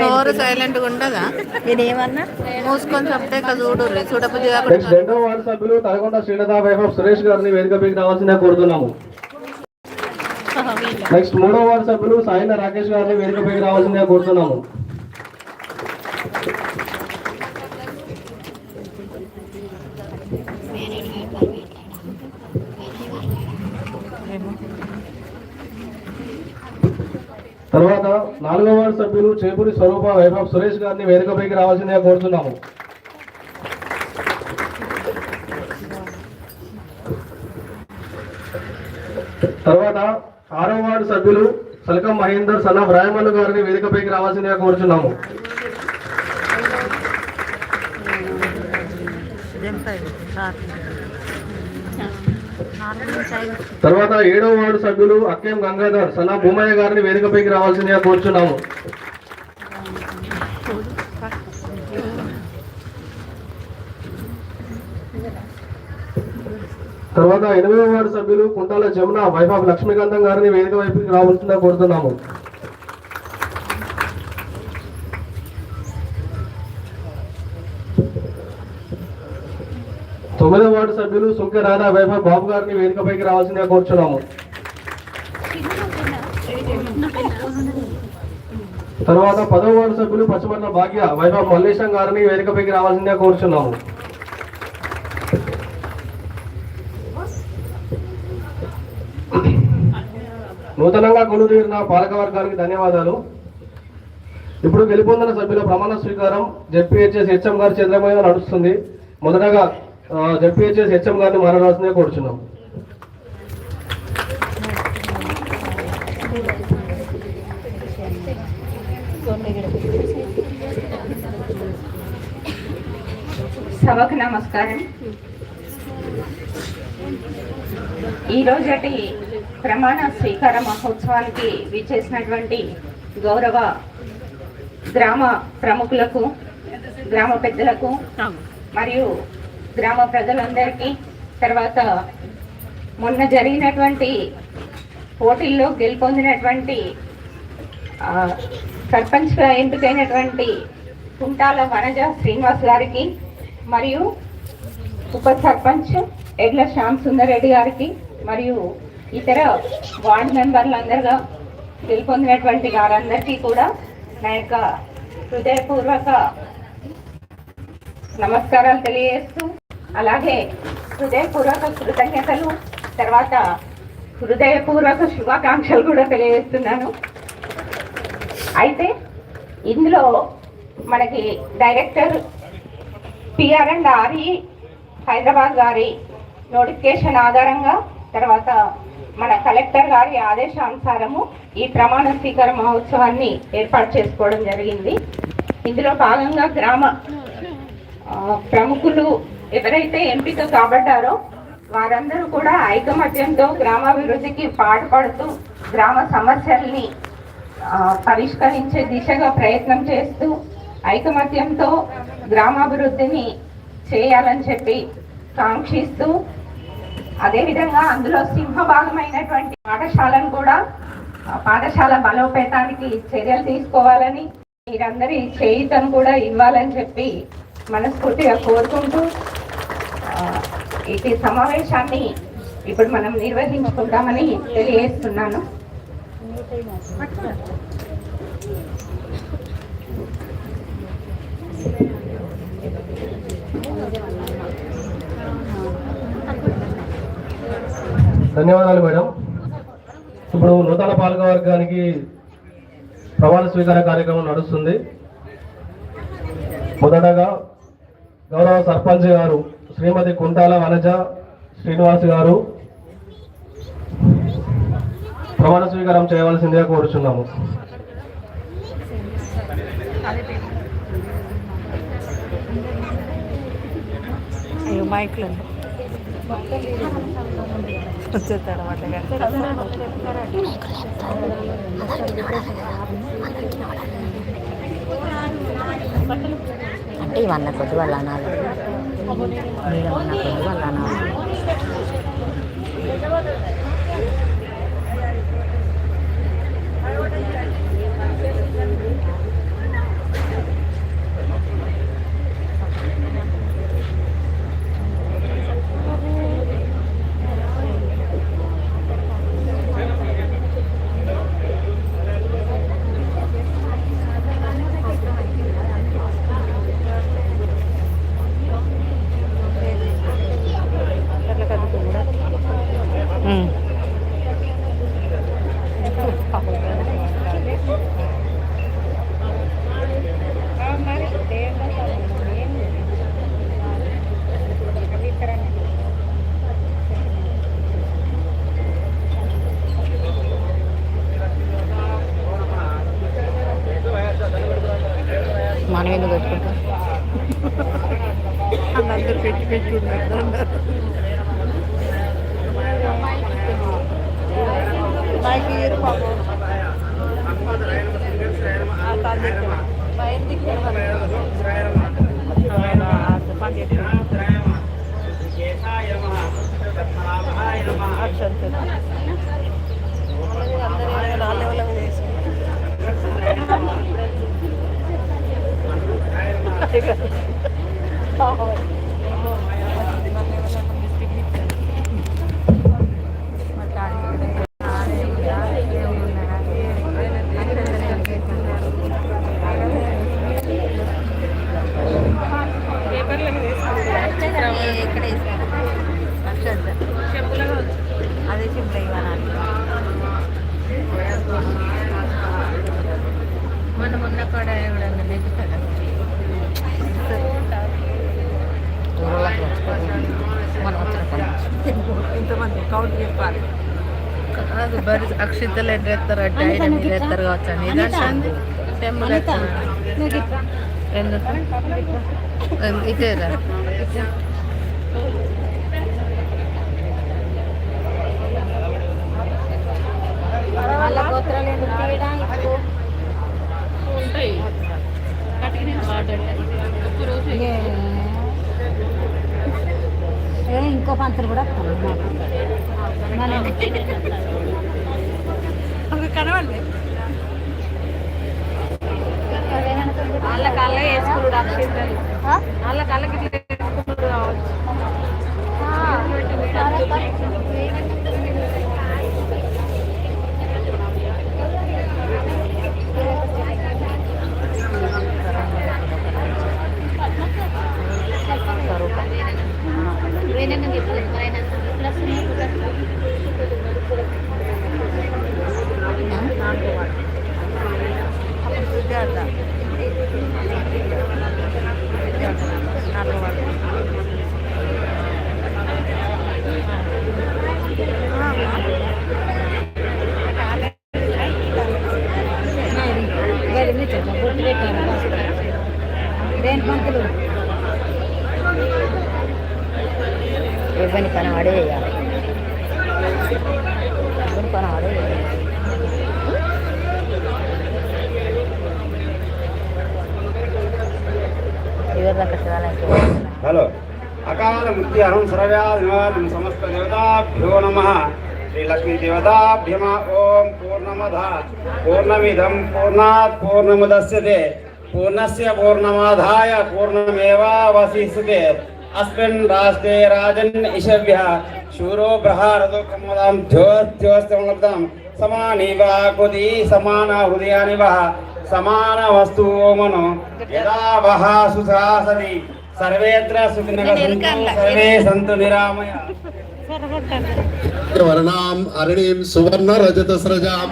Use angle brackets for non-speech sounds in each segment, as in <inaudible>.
నోరు సైలెంట్ ఉండదా నేనేమన్నా మూసుకొని చెప్తే చూడు చూడబుద్ధి నెక్స్ట్ కాబట్టి రెండో వార్డు సభ్యులు తలకొండ శ్రీలతా వైభవ్ సురేష్ గారిని వేదికపైకి రావాల్సిందిగా కోరుతున్నాము. <laughs> నెక్స్ట్ మూడో వార్డు సభ్యులు సాయిన రాకేష్ గారిని వేదికపైకి రావాల్సిందిగా కోరుతున్నాము. తర్వాత నాలుగో వార్డు సభ్యులు చేపూరి స్వరూప వైభవ్ సురేష్ గారిని వేదికపైకి రావాల్సిందిగా కోరుతున్నాము. తర్వాత ఆరో వార్డు సభ్యులు సల్కం మహేందర్ సన్న రాయమల్లు గారిని వేదికపైకి రావాల్సిందిగా కోరుచున్నాము. తర్వాత ఏడవ వార్డు సభ్యులు అక్కేం గంగాధర్ సన్న భూమయ్య గారిని వేదికపైకి రావాల్సిందిగా కోరుచున్నాము. తర్వాత ఎనిమిదవ వార్డు సభ్యులు కుంటాల జమున వైభవ్ లక్ష్మీకాంతం గారిని వేదిక వైపుకి రావాల్సిందిగా కోరుతున్నాము. తొమ్మిదవ వార్డు సభ్యులు సుంకె రాధా వైభవ్ బాబు గారిని వేదికపైకి రావాల్సిందిగా కోరుచున్నాము. తర్వాత పదవ వార్డు సభ్యులు పశ్చిమట్ల భాగ్య వైభవ్ మల్లేశం గారిని వేదికపైకి రావాల్సిందిగా కోరుచున్నాము. నూతనంగా కొలుదీరిన పాలకవర్గానికి ధన్యవాదాలు. ఇప్పుడు గెలుపొందిన సభ్యుల ప్రమాణ స్వీకారం జెడ్పీహెచ్ఎస్ హెచ్ఎం గారి చేతుల నడుస్తుంది. మొదటగా జెడ్పీహెచ్ఎస్ హెచ్ఎం గారిని మారవలసిందే కోరుచున్నాం. సభకు నమస్కారం. ఈ రోజటి ప్రమాణ స్వీకార మహోత్సవానికి విచ్చేసినటువంటి గౌరవ గ్రామ ప్రముఖులకు గ్రామ పెద్దలకు మరియు గ్రామ ప్రజలందరికీ తర్వాత మొన్న జరిగినటువంటి పోటీల్లో గెలుపొందినటువంటి సర్పంచ్గా ఎంపికైనటువంటి కుంటాల వనజ శ్రీనివాస్ గారికి మరియు ఉప సర్పంచ్ ఎడ్ల శ్యామ్ సుందర్ రెడ్డి గారికి మరియు ఇతర వార్డు మెంబర్లందరిగా గెలుపొందినటువంటి వారందరికీ కూడా నా యొక్క హృదయపూర్వక నమస్కారాలు తెలియజేస్తూ అలాగే హృదయపూర్వక కృతజ్ఞతలు తర్వాత హృదయపూర్వక శుభాకాంక్షలు కూడా తెలియజేస్తున్నాను. అయితే ఇందులో మనకి director P R and R E Hyderabad గారి నోటిఫికేషన్ ఆధారంగా తర్వాత మన కలెక్టర్ గారి ఆదేశానుసారము ఈ ప్రమాణ స్వీకార మహోత్సవాన్ని ఏర్పాటు చేసుకోవడం జరిగింది. ఇందులో భాగంగా గ్రామ ప్రముఖులు ఎవరైతే ఎంపిక కాబడ్డారో వారందరూ కూడా ఐకమత్యంతో గ్రామాభివృద్ధికి పాటుపడుతూ గ్రామ సమస్యల్ని పరిష్కరించే దిశగా ప్రయత్నం చేస్తూ ఐకమత్యంతో గ్రామాభివృద్ధిని చేయాలని చెప్పి కాంక్షిస్తూ అదేవిధంగా అందులో సింహభాగమైనటువంటి పాఠశాలను కూడా పాఠశాల బలోపేతానికి చర్యలు తీసుకోవాలని మీరందరి చేయుతను కూడా ఇవ్వాలని చెప్పి మనస్ఫూర్తిగా కోరుకుంటూ ఇది సమావేశాన్ని ఇప్పుడు మనం నిర్వహించుకుంటామని తెలియజేస్తున్నాను. ధన్యవాదాలు మేడం. ఇప్పుడు నూతన పాలక వర్గానికి ప్రమాణ స్వీకార కార్యక్రమం నడుస్తుంది. మొదటగా గౌరవ సర్పంచ్ గారు శ్రీమతి కుంటాల వనజ శ్రీనివాస్ గారు ప్రమాణ స్వీకారం చేయవలసిందిగా కోరుచున్నాము. అయ్యో వచ్చేస్తాడు అంటే ఇవన్నీ కొద్ది అనాలి. మీరు అన్న కొద్ది వాళ్ళు అనాలి Sigurado. <laughs> అక్షింతలు ఎట్లా ఎత్తారంటే ఆయన మీద ఎత్తారు కావచ్చు. అని ఇదంటే టెంపుల్ ఎత్తారు ఎందుకు ఇదేరా వాళ్ళ గోత్రాలు ఎందుకు ఇంకో పంతులు కూడా కనవండి వాళ్ళ కళ్ళ వేసుకున్నాడు అక్షింతలు వాళ్ళ కళ్ళకి వేసుకున్నాడు కావచ్చు. मूर्ति अहम सर्व्या समस्त देवताभ्यो नम। श्रीलक्ष्मीदेवताभ्यम ओं पूर्णमद। पूर्णमीद पूर्णा पूर्णमुदश्यते पूर्णस पूर्णमाधाय पूर्णमेवावशिष्य अस्टे राजन्ईव्य शूरो ब्रहारदुखमद्योस्तम सामनी वह सामन हृदया वह सामन वस्तु मनो। यदा वहा सुसदी సర్వేత్ర సర్వే సంతు నిరామయ. వర్ణాం అరుణీం సువర్ణ రజత స్రజాం.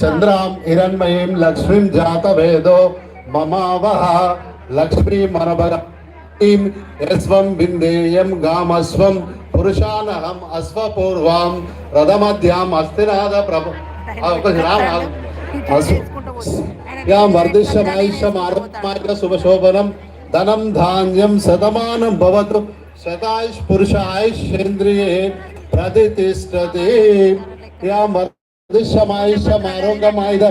చంద్రాం హిరణ్మయీం లక్ష్మీం జాత వేదో మమావహ. లక్ష్మీ మనబర యస్వం విందేయం గామస్వం పురుషానహం అశ్వపూర్వాం రథమధ్యాం అస్థినాద ప్రభ. రామ యాం వర్ధిష్యమాయుష్యం శుభశోభనం. ధనం ధాన్యం శతమానం భవతు శతాయుష్ పురుష ఆయుష్యేంద్రియే ప్రతిష్టతి యాం వర్ధిష్యమాయుష్యం ఆరోగ్యమాయుధ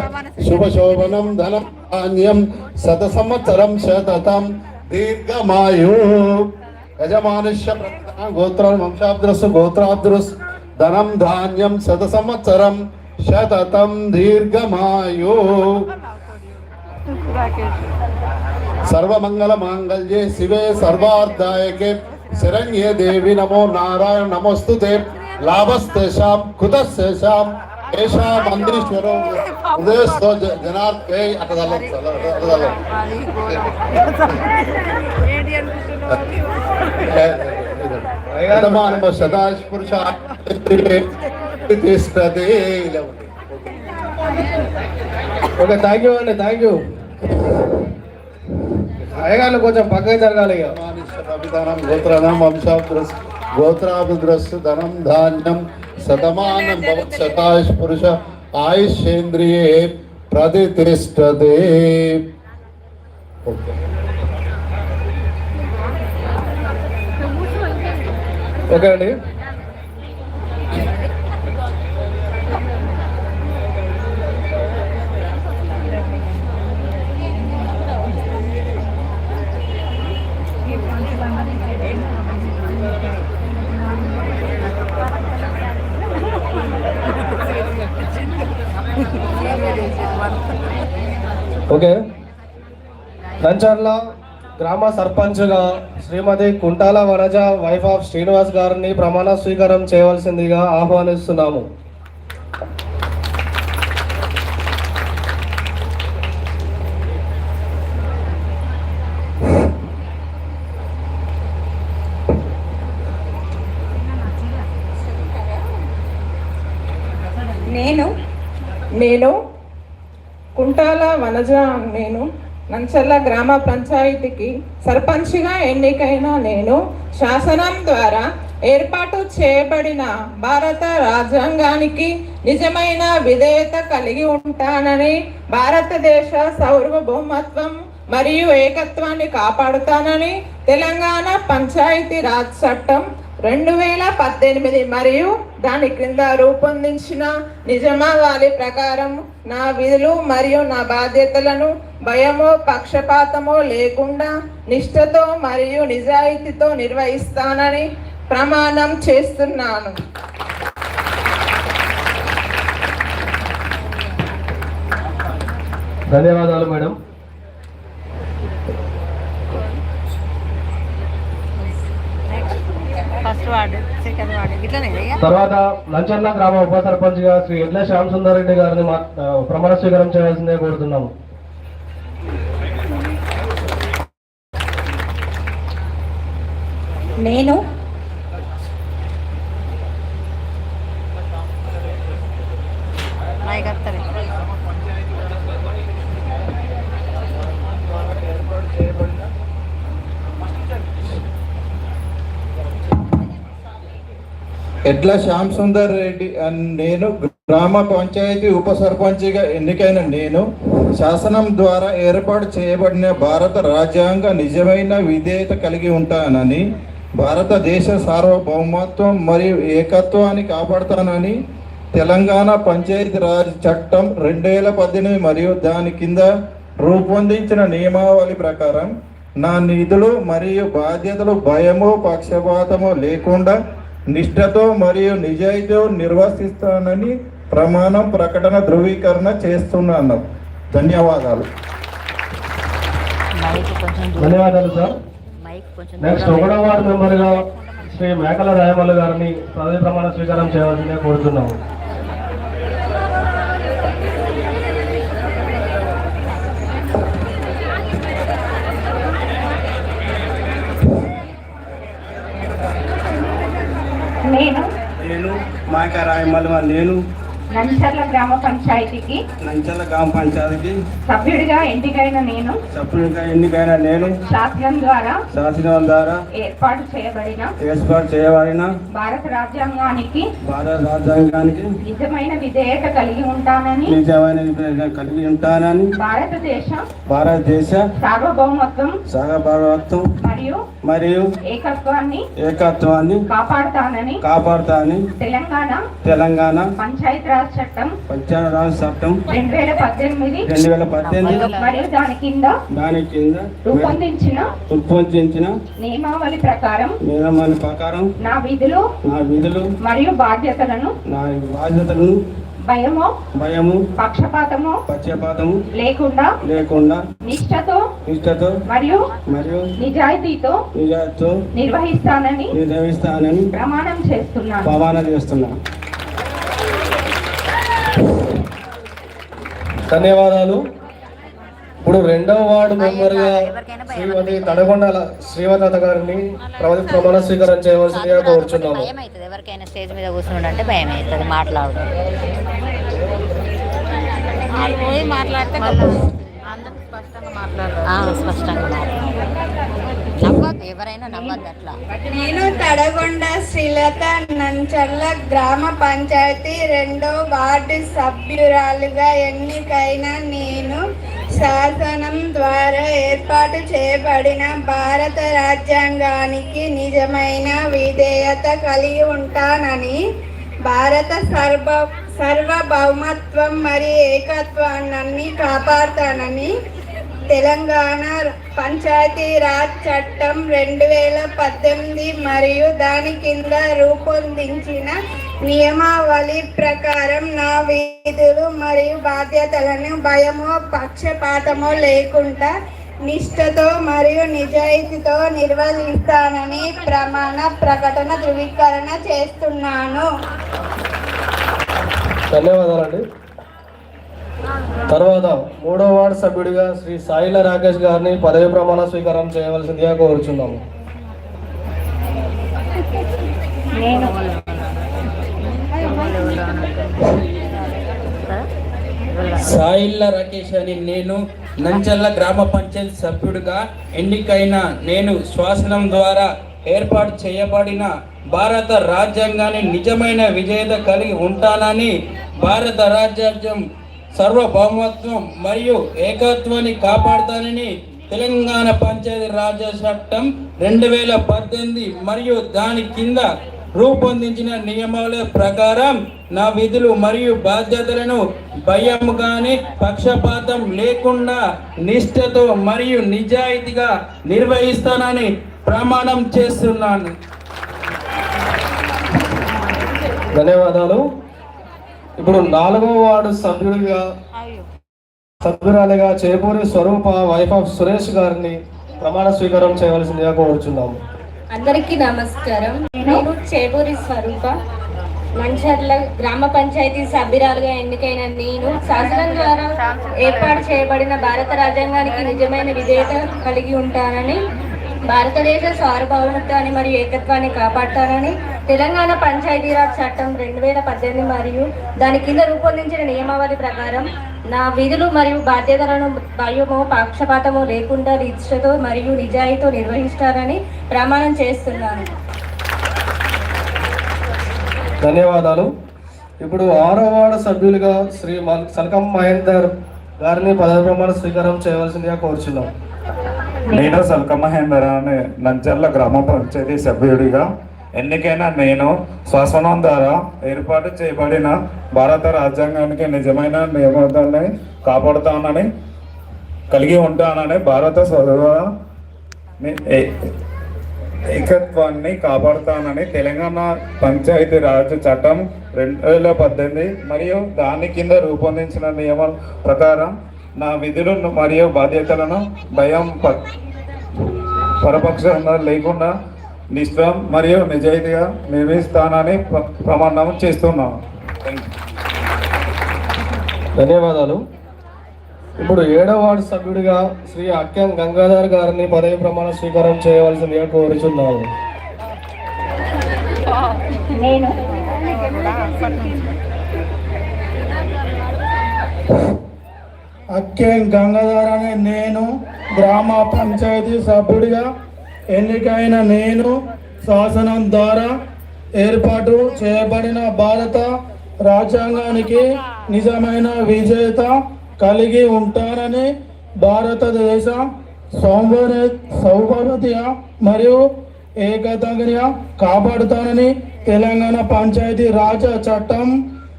శుభశోభనం ధనం ధాన్యం శత సంవత్సరం శతతం దీర్ఘమాయు యజమానుష్య ప్రధాన గోత్ర వంశాబ్దరస్ గోత్రాబ్దరస్ ధనం ధాన్యం శత సంవత్సరం శతతం దీర్ఘమాయు సర్వమంగళ మాంగళ్యే శివే సర్వార్థాయకే శరణ్యే దేవి నమో నారాయణ నమోస్తుతే లాభస్తేషాం కుతస్తేషాం ఏషా మందీశ్వరం హృదయస్థో జ- జనార్దే అటదల అటదల అది ఏంటి అనుకుంటున్నావు యజమానమ సదాశ్ పురుష తిష్టతే ఇలా ఉంది. ఓకే థ్యాంక్ యూ అండి థ్యాంక్ యూ అయ్యగారు కొంచెం పక్కకి జరగాలి అభిధానం గోత్రానం వంశాబ్ద్రస్ గోత్రాభిద్రస్ ధనం ధాన్యం శతమానం భవత్ శతాయుష్ పురుష ఆయుష్ేంద్రియే ప్రతిష్టతే ఓకే. ఓకే అండి. ఓకే. నంచర్ల గ్రామ సర్పంచ్గా శ్రీమతి కుంటాల వనజ వైఫ్ ఆఫ్ శ్రీనివాస్ గారిని ప్రమాణ స్వీకారం చేయవలసిందిగా ఆహ్వానిస్తున్నాము. నేను నేను కుంటాల వనజ నేను నంచర్ల గ్రామ పంచాయతీకి సర్పంచ్గా ఎన్నికైన నేను శాసనం ద్వారా ఏర్పాటు చేయబడిన భారత రాజ్యాంగానికి నిజమైన విధేయత కలిగి ఉంటానని భారతదేశ సార్వభౌమత్వం మరియు ఏకత్వాన్ని కాపాడుతానని తెలంగాణ పంచాయతీ రాజ్ చట్టం రెండు వేల పద్దెనిమిది మరియు దాని క్రింద రూపొందించిన నిజమావాలి ప్రకారం నా విధులు మరియు నా బాధ్యతలను భయమో పక్షపాతమో లేకుండా నిష్ఠతో మరియు నిజాయితీతో నిర్వహిస్తానని ప్రమాణం చేస్తున్నాను. ధన్యవాదాలు madam. First ward second ward ఇట్లనే ఇక? తర్వాత లంచర్ల గ్రామ ఉప సర్పంచ్గా శ్రీ ఎడ్ల శ్యామ్ సుందర్ రెడ్డి గారిని ప్రమాణ స్వీకారం చేయాల్సిందే కోరుతున్నాము. నేను ఎడ్ల శ్యామ్ సుందర్ రెడ్డి అని నేను గ్రామ పంచాయతీ ఉప సర్పంచిగా ఎన్నికైన నేను శాసనం ద్వారా ఏర్పాటు చేయబడిన భారత రాజ్యాంగ నిజమైన విధేయత కలిగి ఉంటానని భారతదేశ సార్వభౌమత్వం మరియు ఏకత్వాన్ని కాపాడుతానని తెలంగాణ పంచాయతీ రాజ్ చట్టం రెండు వేల పద్దెనిమిది మరియు దాని కింద రూపొందించిన నియమావళి ప్రకారం నా నిధులు మరియు బాధ్యతలు భయమో పక్షపాతమో లేకుండా నిష్ఠతో మరియు నిజాయితీతో నిర్వర్తిస్తానని ప్రమాణం ప్రకటన ధృవీకరణ చేస్తున్నాను. ధన్యవాదాలు. ధన్యవాదాలు సార్. నెక్స్ట్ ఒకటో వార్డు మెంబర్గా శ్రీ మేకల రాయమల్ల గారిని పదవి ప్రమాణ స్వీకారం చేయవలసిందే కోరుతున్నాము నేను నేను మాక రాయమల్వ నేను నంచర్ల గ్రామ పంచాయతీకి నంచల గ్రామ పంచాయతీకి సభ్యుడిగా ఎన్నికైన నేను సభ్యునిగా ఎన్నికైన నేను శాసనం ద్వారా శాసనం ద్వారా ఏర్పాటు చేయబడిన ఏర్పాటు చేయబడిన భారత రాజ్యాంగానికి భారత రాజ్యాంగానికి నిజమైన విధేయత కలిగి ఉంటానని నిజమైన విధంగా కలిగి ఉంటానని భారతదేశ భారతదేశ సార్వభౌమత్వం సహభారత్వం మరియు మరియు ఏకత్వాన్ని ఏకత్వాన్ని కాపాడుతానని కాపాడుతానని తెలంగాణ తెలంగాణ పంచాయతీరాజ్ చట్టం పంచాయతీరాజ్ చట్టం రెండు వేల పద్దెనిమిది రెండు వేల పద్దెనిమిది మరియు దాని కింద దాని కింద రూపొందించిన ఉత్పొందించిన నియమావళి ప్రకారం నియమాల ప్రకారం నా విధులు నా విధులు మరియు బాధ్యతలను నా బాధ్యతలను భయమో? భయము? పక్షపాతమో? పక్షపాతము? లేకుండా? లేకుండా? నిష్ఠతో? నిష్ఠతో? మరియు? మరియు? నిజాయితీతో? నిజాతో నిర్వహిస్తానని? నిర్వహిస్తానని? ప్రమాణం చేస్తున్నాను. ప్రమాణం చేస్తున్నాను ధన్యవాదాలు. ఇప్పుడు రెండవ వార్డు మెంబర్గా శ్రీమతి తడగొండ శ్రీవత గారిని ప్రమాణ స్వీకారం చేయవలసిందిగా కోరుచున్నాము. ఎవరికైనా స్టేజ్ మీద కూర్చుంటే భయం అవుతుంది మాట్లాడడం మాట్లాడితే స్పష్టంగా నవ్వద్దు ఎవరైనా నవ్వద్దు అట్లా. నేను తడగొండ శ్రీలత నంచర్ల గ్రామ పంచాయతీ రెండో వార్డు సభ్యురాలుగా ఎన్నికైన నేను శాసనం ద్వారా ఏర్పాటు చేయబడిన భారత రాజ్యాంగానికి నిజమైన విధేయత కలిగి ఉంటానని భారత సర్వ సార్వభౌమత్వం మరియు ఏకత్వాన్ని కాపాడుతానని తెలంగాణ పంచాయతీ రాజ్ చట్టం రెండు వేల పద్దెనిమిది మరియు దాని కింద రూపొందించిన నియమావళి ప్రకారం నా విధులు మరియు బాధ్యతలను భయమో పక్షపాతమో లేకుండా నిష్ఠతో మరియు నిజాయితీతో నిర్వహిస్తానని ప్రమాణ ప్రకటన ధృవీకరణ చేస్తున్నాను. ధన్యవాదాలండి. తర్వాత మూడో వార్డు సభ్యుడిగా శ్రీ సాయిల రాకేష్ గారిని పదవి ప్రమాణ స్వీకారం చేయవలసిందిగా కోరుచున్నాము. నేను సాయిల్ల రాకేష్ అని నేను నంచల్ల గ్రామ పంచాయతీ సభ్యుడిగా ఎన్నికైన నేను శ్వాసనం ద్వారా ఏర్పాటు చేయబడిన భారత రాజ్యాంగాన్ని నిజమైన విజేత కలిగి ఉంటానని భారత రాజ్యాంగం సర్వభౌమత్వం మరియు ఏకత్వాన్ని కాపాడుతానని తెలంగాణ పంచాయతీ రాజ్య చట్టం రెండు వేల పద్దెనిమిది మరియు దాని కింద రూపొందించిన నియమాల ప్రకారం నా విధులు మరియు బాధ్యతలను భయం కానీ పక్షపాతం లేకుండా నిష్ఠతో మరియు నిజాయితీగా నిర్వహిస్తానని ప్రమాణం చేస్తున్నాను. ధన్యవాదాలు. ఇప్పుడు నాలుగో వార్డు సభ్యుడిగా సభ్యురాలిగా చేపూరి స్వరూప వైఫ్ ఆఫ్ సురేష్ గారిని ప్రమాణ స్వీకారం చేయవలసిందిగా కోరుచున్నాము. అందరికీ నమస్కారం. నేను చేబూరి స్వరూప. మంచర్ల గ్రామ పంచాయతీ సభ్యురాలుగా ఎన్నికైన నేను శాసనం ద్వారా ఏర్పాటు చేయబడిన భారత రాజ్యాంగానికి నిజమైన విధేయత కలిగి ఉంటానని భారతదేశ సార్వభౌమత్వాన్ని మరియు ఏకత్వాన్ని కాపాడతానని తెలంగాణ పంచాయతీరాజ్ చట్టం రెండు వేల పద్దెనిమిది మరియు దాని కింద రూపొందించిన నియమావళి ప్రకారం నా విధులు మరియు బాధ్యతలను భయము పక్షపాతము లేకుండా నిష్ఠతో మరియు నిజాయితీతో నిర్వహిస్తానని ప్రమాణం చేస్తున్నాను. ధన్యవాదాలు. ఇప్పుడు ఆరో వార్డు సభ్యులుగా శ్రీ మల్- సల్కం మహేందర్ గారిని పదవి ప్రమాణ స్వీకారం చేయవలసిందిగా కోరుచున్నాం. నేను సల్క మహేందర్ అనే నంచర్ల గ్రామ పంచాయతీ సభ్యుడిగా. ఎన్నికైనా నేను శ్వాసనం ద్వారా ఏర్పాటు చేయబడిన భారత రాజ్యాంగానికి నిజమైన నియమాన్ని కాపాడుతానని కలిగి ఉంటానని భారత స్వభావ ఏకత్వాన్ని కాపాడుతానని తెలంగాణ పంచాయతీ రాజ్ చట్టం రెండు వేల పద్దెనిమిది మరియు దాని కింద రూపొందించిన నియమం ప్రకారం నా విధులను మరియు బాధ్యతలను భయం ప- పరపక్షంగా లేకుండా నిష్ఠ మరియు నిజాయితీగా నిర్వహిస్తానని ప్ర- ప్రమాణం చేస్తున్నాను ధన్యవాదాలు. ఇప్పుడు ఏడవ వార్డు సభ్యుడిగా శ్రీ అక్యం గంగాధర్ గారిని పదవి ప్రమాణ స్వీకారం చేయవలసిందిగా కోరుచున్నాము నేను అక్కేం గంగాధర్ అనే నేను గ్రామ పంచాయతీ సభ్యుడిగా ఎన్నికైన నేను శాసనం ద్వారా ఏర్పాటు చేయబడిన భారత రాజ్యాంగానికి నిజమైన విజేత కలిగి ఉంటానని భారతదేశ సౌభర సౌభాగ్య మరియు ఏకతంగా కాపాడుతానని తెలంగాణ పంచాయతీ రాజ చట్టం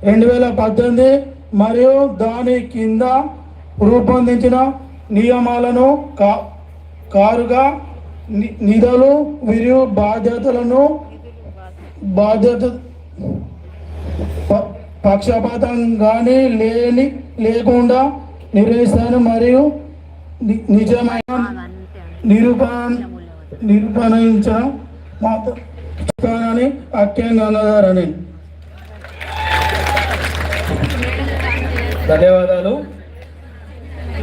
రెండు వేల పద్దెనిమిది మరియు దాని కింద రూపొందించిన నియమాలను కా కారుగా ని- నిధులు మరియు బాధ్యతలను బాధ్యత ప- పక్షపాతం కానీ లేని లేకుండా నిర్వహిస్తాను మరియు ని- నిజమైన నిరూపణ నిరూపణించడం మాత్రం అక్యం గంగాధరని ధన్యవాదాలు.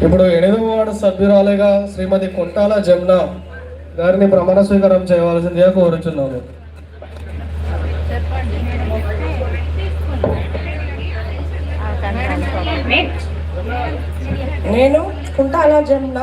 ఇప్పుడు ఎనిమిదవ వార్డు సభ్యురాలుగా శ్రీమతి కొంటాల జమున గారిని ప్రమాణ స్వీకారం చేయవలసిందిగా కోరుచున్నాము. నేను కుంటాల జమున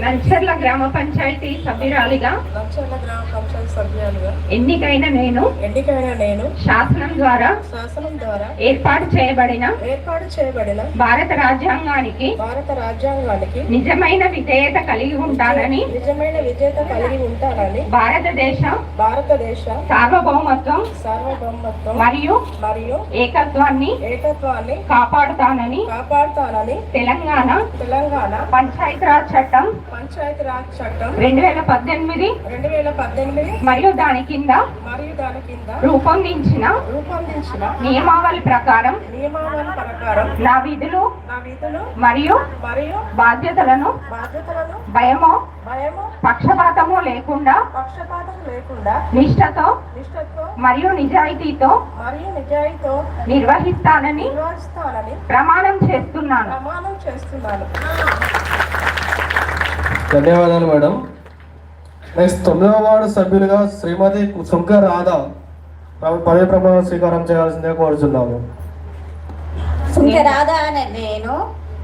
నంచర్ల గ్రామ పంచాయతీ సభ్యురాలిగా నంచర్ల గ్రామ పంచాయతీ సభ్యులుగా ఎన్నికైన నేను ఎన్నికైన నేను శాసనం ద్వారా శాసనం ద్వారా ఏర్పాటు చేయబడిన ఏర్పాటు చేయబడిన భారత రాజ్యాంగానికి భారత రాజ్యాంగానికి నిజమైన విధేయత కలిగి ఉంటానని నిజమైన విజేత కలిగి ఉంటానని భారతదేశ భారతదేశ సార్వభౌమత్వం సార్వభౌమత్వం మరియు మరియు ఏకత్వాన్ని ఏకత్వాన్ని కాపాడుతానని కాపాడుతానని తెలంగాణ తెలంగాణ పంచాయతీరాజ్ చట్టం పంచాయతీ రాజ్ చట్టం రెండు వేల పద్దెనిమిది రెండు వేల పద్దెనిమిది మరియు దాని కింద మరియు దాని కింద రూపొందించిన రూపొందించిన నియమావళి ప్రకారం నియమావళి ప్రకారం నా విధులు నా విధులు మరియు మరియు బాధ్యతలను బాధ్యతలను భయమో భయము పక్షపాతము లేకుండా పక్షపాతం లేకుండా నిష్ఠతో నిష్ఠతో మరియు నిజాయితీతో మరియు నిజాయితీతో నిర్వహిస్తానని నిర్వహిస్తానని ప్రమాణం చేస్తున్నాను. ప్రమాణం చేస్తున్నాను. ధన్యవాదాలు మేడం. నెక్స్ట్ తొమ్మిదవ వార్డు సభ్యులుగా శ్రీమతి సుంక రాధా పదవి ప్రమాణ స్వీకారం చేయాల్సిందే కోరుచున్నాము. సుంకరాధ అనే నేను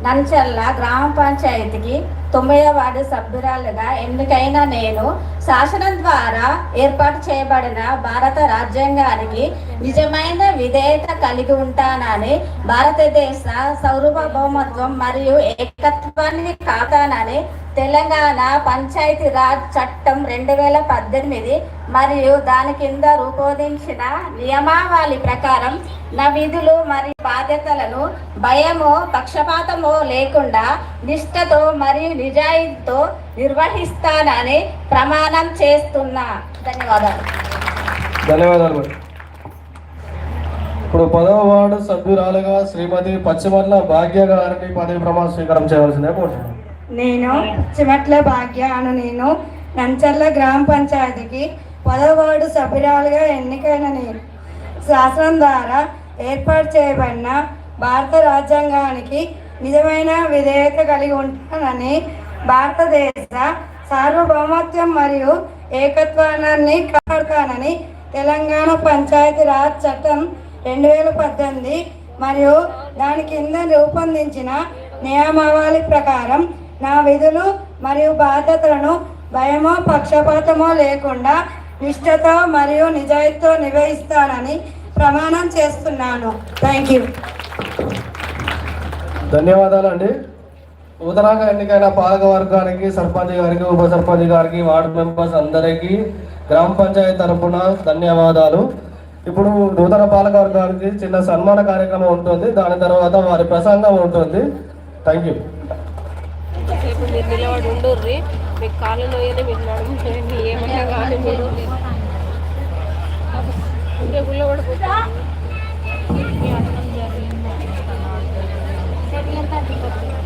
నంచల్ల గ్రామ పంచాయతీకి తొమ్మిదవ వార్డు సభ్యురాలుగా. ఎన్నికైన నేను శాసనం ద్వారా ఏర్పాటు చేయబడిన భారత రాజ్యాంగానికి నిజమైన విధేయత కలిగి ఉంటానని భారతదేశ సౌరభౌమత్వం మరియు ఏకత్వాన్ని కాతానని తెలంగాణ పంచాయతీ రాజ్ చట్టం రెండు వేల పద్దెనిమిది మరియు దాని కింద రూపొందించిన నియమావళి ప్రకారం నా విధులు మరియు బాధ్యతలను భయమో పక్షపాతమో లేకుండా నిష్ఠతో మరియు నిజాయితీతో నిర్వహిస్తానని ప్రమాణం చేస్తున్నా. ధన్యవాదాలు. ధన్యవాదాలు ఇప్పుడు పదవ వార్డు సభ్యురాలుగా శ్రీమతి పశ్చిమట్ల భాగ్య గారిని పదవి ప్రమాణ స్వీకారం చేయవలసిందే నేను చిమట్ల భాగ్య అను నేను నంచర్ల గ్రామ పంచాయతీకి పదవ వార్డు సభ్యురాలుగా ఎన్నికైన నేను. శాసనం ద్వారా ఏర్పాటు చేయబడిన భారత రాజ్యాంగానికి నిజమైన విధేయత కలిగి ఉంటానని భారతదేశ సార్వభౌమత్వం మరియు ఏకత్వాన్ని కాపాడుతానని తెలంగాణ పంచాయతీ రాజ్ చట్టం రెండు వేల పద్దెనిమిది మరియు దాని కింద రూపొందించిన నియమావళి ప్రకారం నా విధులు మరియు బాధ్యతలను భయమో పక్షపాతమో లేకుండా నిష్ఠతో మరియు నిజాయితీతో నిర్వహిస్తానని ప్రమాణం చేస్తున్నాను. థ్యాంక్ యూ ధన్యవాదాలు అండి నూతనంగా ఎన్నికైన పాలక వర్గానికి సర్పంచ్ గారికి ఉప సర్పంచ్ గారికి వార్డు మెంబర్స్ అందరికీ గ్రామ పంచాయతీ తరపున ధన్యవాదాలు. ఇప్పుడు నూతన పాలక వర్గానికి చిన్న సన్మాన కార్యక్రమం ఉంటుంది. దాని తర్వాత వారి ప్రసంగం ఉంటుంది. థ్యాంక్ యూ సేపు మీరు నిలబడి ఉండుర్రి. మీకు కాళ్ళు నోయని మీరు నడుము ఏమన్నా కానీ మీరు ఉండే గుళ్ళబడిపోతా జరిగింది